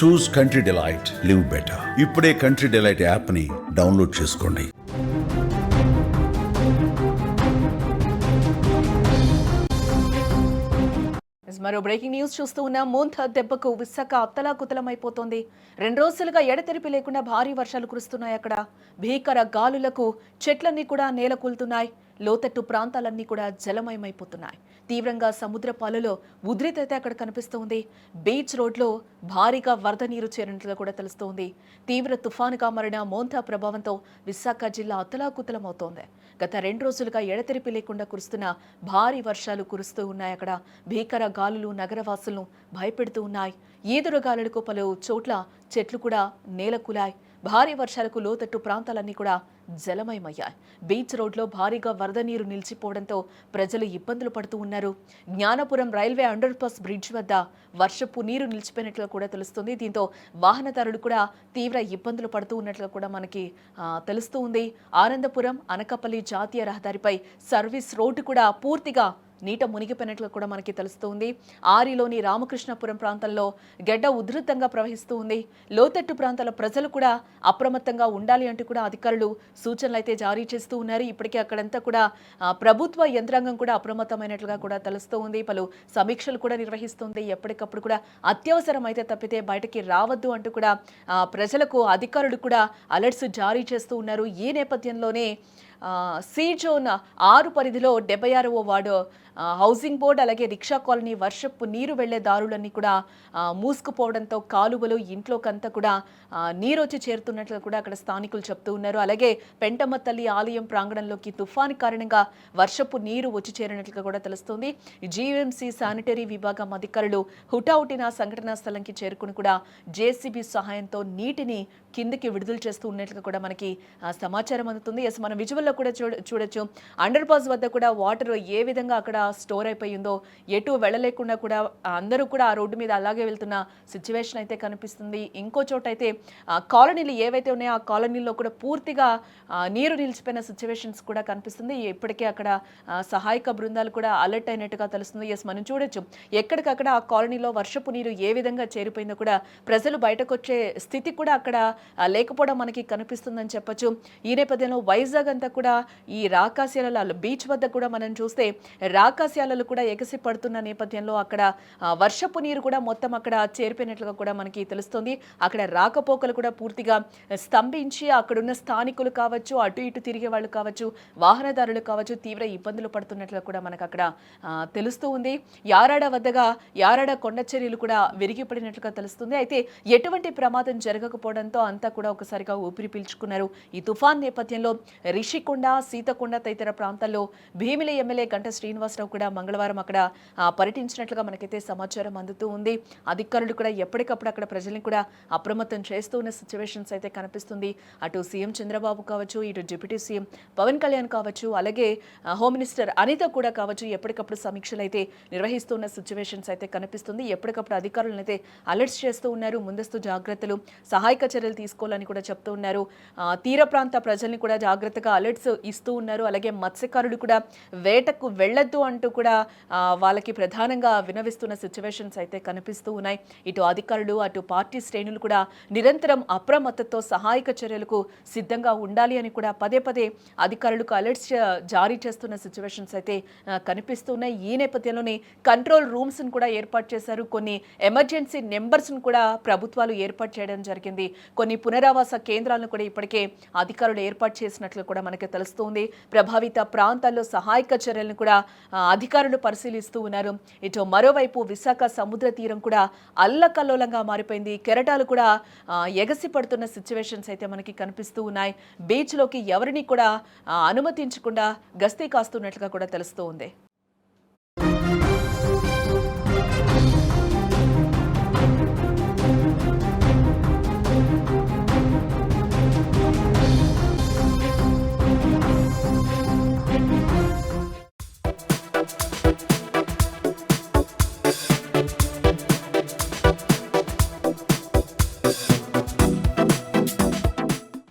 Choose country delight live better ఇప్పుడే country delight యాప్ని download చేసుకోండి. మరో బ్రేకింగ్ న్యూస్ చూస్తూ ఉన్న మోంథ దెబ్బకు విశాఖ అత్తలాకుతలమైపోతోంది. రెండు రోజులుగా ఎడతెరిపి లేకుండా భారీ వర్షాలు కురుస్తున్నాయి అక్కడ. భీకర గాలులకు చెట్లన్నీ కూడా నేల కూలుతున్నాయి లోతట్టు ప్రాంతాలన్నీ కూడా జలమయమైపోతున్నాయి. తీవ్రంగా సముద్ర పాలలో ఉద్రితత అక్కడ కనిపిస్తోంది. బీచ్ రోడ్లో భారీగా వరద నీరు చేరినట్లుగా కూడా తెలుస్తోంది. తీవ్ర తుఫానుగా మారిన మోంతా ప్రభావంతో విశాఖ జిల్లా అతలాకుతలమవుతోంది. గత రెండు రోజులుగా ఎడతెరిపి లేకుండా కురుస్తున్న భారీ వర్షాలు కురుస్తూ ఉన్నాయి. అక్కడ భీకర గాలులు నగరవాసులను భయపెడుతూ ఉన్నాయి. ఈదురు గాలులకు పలు చోట్ల చెట్లు కూడా నేలకూలాయి. భారీ వర్షాలకు లోతట్టు ప్రాంతాలన్నీ కూడా జలమయమయ్యాయి. బీచ్ రోడ్లో భారీగా వరద నీరు నిలిచిపోవడంతో ప్రజలు ఇబ్బందులు పడుతూ ఉన్నారు. Gnanapuram railway underpass bridge వద్ద వర్షపు నీరు నిలిచిపోయినట్లు కూడా తెలుస్తుంది. దీంతో వాహనదారులు కూడా తీవ్ర ఇబ్బందులు పడుతూ ఉన్నట్లు కూడా మనకి తెలుస్తూ ఉంది. ఆనందపురం అనకపల్లి జాతీయ రహదారిపై సర్వీస్ రోడ్డు కూడా పూర్తిగా నీట మునిగిపోయినట్లు కూడా మనకి తెలుస్తుంది ఆరిలోని రామకృష్ణపురం ప్రాంతంలో గడ్డ ఉధృతంగా ప్రవహిస్తూ ఉంది. లోతట్టు ప్రాంతాల ప్రజలు కూడా అప్రమత్తంగా ఉండాలి అంటూ కూడా అధికారులు సూచనలు అయితే జారీ చేస్తూ ఉన్నారు. ఇప్పటికే అక్కడంతా కూడా ప్రభుత్వ యంత్రాంగం కూడా అప్రమత్తమైనట్లుగా కూడా తెలుస్తూ ఉంది. పలు సమీక్షలు కూడా నిర్వహిస్తుంది ఎప్పటికప్పుడు కూడా అత్యవసరం అయితే తప్పితే బయటకి రావద్దు అంటూ కూడా ప్రజలకు అధికారులు కూడా అలర్ట్స్ జారీ చేస్తూ ఉన్నారు. ఈ నేపథ్యంలోనే సీ జోన్ ఆరు పరిధిలో డెబ్బై ఆరవ వార్డు హౌసింగ్ బోర్డు అలాగే రిక్షా కాలనీ వర్షపు నీరు వెళ్ళే దారులన్నీ కూడా మూసుకుపోవడంతో కాలువలు ఇంట్లోకంతా కూడా నీరు వచ్చి చేరుతున్నట్లు కూడా అక్కడ స్థానికులు చెప్తూ ఉన్నారు. అలాగే పెంటమ్మ తల్లి ఆలయం ప్రాంగణంలోకి తుఫాను కారణంగా వర్షపు నీరు వచ్చి చేరినట్లుగా కూడా తెలుస్తుంది. జీఎంసీ శానిటరీ విభాగం అధికారులు హుటాహుటిన సంఘటనా స్థలంకి చేరుకుని కూడా జేసీబీ సహాయంతో నీటిని కిందకి విడుదల చేస్తూ ఉన్నట్లుగా కూడా మనకి సమాచారం అందుతుంది. ఎస్ మనం విజువల్లో కూడా చూడ చూడొచ్చు. అండర్ పాస్ వద్ద కూడా వాటర్ ఏ విధంగా అక్కడ స్టోర్ అయిపోయిందో ఎటు వెళ్ళలేకుండా కూడా అందరూ కూడా ఆ రోడ్డు మీద అలాగే వెళ్తున్న సిచ్యువేషన్ అయితే కనిపిస్తుంది. ఇంకో చోట అయితే కాలనీలు ఏవైతే ఉన్నాయో ఆ కాలనీలో కూడా పూర్తిగా నీరు నిలిచిపోయిన సిచ్యువేషన్స్ కూడా కనిపిస్తుంది. ఇప్పటికే అక్కడ సహాయక బృందాలు కూడా అలర్ట్ అయినట్టుగా తెలుస్తుంది. ఎస్ మనం చూడొచ్చు. ఎక్కడికక్కడ ఆ కాలనీలో వర్షపు నీరు ఏ విధంగా చేరిపోయిందో కూడా ప్రజలు బయటకు వచ్చే స్థితి కూడా అక్కడ లేకపోవడం మనకి కనిపిస్తుందని చెప్పొచ్చు. ఈ నేపథ్యంలో వైజాగ్ అంతా కూడా ఈ రాకాశాల బీచ్ వద్ద కూడా మనం చూస్తే రాకాశాలలు కూడా ఎగసి పడుతున్న నేపథ్యంలో అక్కడ వర్షపు నీరు కూడా మొత్తం అక్కడ చేరిపోయినట్లుగా కూడా మనకి తెలుస్తుంది. అక్కడ రాకపోకలు కూడా పూర్తిగా స్తంభించి అక్కడున్న స్థానికులు కావచ్చు అటు ఇటు తిరిగే వాళ్ళు కావచ్చు వాహనదారులు కావచ్చు తీవ్ర ఇబ్బందులు పడుతున్నట్లుగా కూడా మనకు అక్కడ తెలుస్తూ ఉంది. యారాడ వద్దగా యారాడ కొండ చర్యలు కూడా విరిగిపడినట్లుగా తెలుస్తుంది. అయితే ఎటువంటి ప్రమాదం జరగకపోవడంతో అంతా కూడా ఒకసారిగా ఊపిరి పీల్చుకున్నారు. ఈ తుఫాన్ నేపథ్యంలో రిషికొండ సీతకొండ తదితర ప్రాంతాల్లో భీమిలి ఎమ్మెల్యే గంట శ్రీనివాసరావు కూడా మంగళవారం అక్కడ పర్యటించినట్లుగా మనకైతే సమాచారం అందుతూ ఉంది. అధికారులు కూడా ఎప్పటికప్పుడు అక్కడ ప్రజల్ని కూడా అప్రమత్తం చేస్తూ ఉన్న సిచ్యువేషన్స్ అయితే కనిపిస్తుంది. అటు సీఎం చంద్రబాబు కావచ్చు ఇటు డిప్యూటీ సీఎం పవన్ కళ్యాణ్ కావచ్చు అలాగే హోమ్ మినిస్టర్ అనిత కూడా కావచ్చు ఎప్పటికప్పుడు సమీక్షలు అయితే నిర్వహిస్తున్న సిచ్యువేషన్స్ అయితే కనిపిస్తుంది. ఎప్పటికప్పుడు అధికారులను అయితే అలర్ట్స్ చేస్తూ ఉన్నారు. ముందస్తు జాగ్రత్తలు సహాయక చర్యలు తీసుకోవాలని కూడా చెప్తూ ఉన్నారు. తీర ప్రాంత ప్రజల్ని కూడా జాగ్రత్తగా అలర్ట్స్ ఇస్తూ ఉన్నారు. అలాగే మత్స్యకారులు కూడా వేటకు వెళ్ళొద్దు అంటూ కూడా వాళ్ళకి ప్రధానంగా వినవిస్తున్న సిచ్యువేషన్స్ అయితే కనిపిస్తూ ఉన్నాయి. ఇటు అధికారులు అటు పార్టీ శ్రేణులు కూడా నిరంతరం అప్రమత్తతో సహాయక చర్యలకు సిద్ధంగా ఉండాలి అని కూడా పదే పదే అధికారులకు అలర్ట్స్ జారీ చేస్తున్న సిచ్యువేషన్స్ అయితే కనిపిస్తున్నాయి ఈ నేపథ్యంలోనే కంట్రోల్ రూమ్స్ను కూడా ఏర్పాటు చేశారు. కొన్ని ఎమర్జెన్సీ నెంబర్స్ను కూడా ప్రభుత్వాలు ఏర్పాటు చేయడం జరిగింది. కొన్ని పునరావాస కేంద్రాలను కూడా ఇప్పటికే అధికారులు ఏర్పాటు చేసినట్లు కూడా మనకి తెలుస్తోంది. ప్రభావిత ప్రాంతాల్లో సహాయక చర్యలను కూడా అధికారులు పరిశీలిస్తూ ఉన్నారు. ఇటు మరోవైపు విశాఖ సముద్ర తీరం కూడా అల్లకల్లోలంగా మారిపోయింది. కెరటాలు కూడా ఎగసి పడుతున్న సిచ్యువేషన్స్ అయితే మనకి కనిపిస్తూ ఉన్నాయి. బీచ్లోకి ఎవరిని కూడా అనుమతించకుండా గస్తీ కాస్తున్నట్లుగా కూడా తెలుస్తూ ఉంది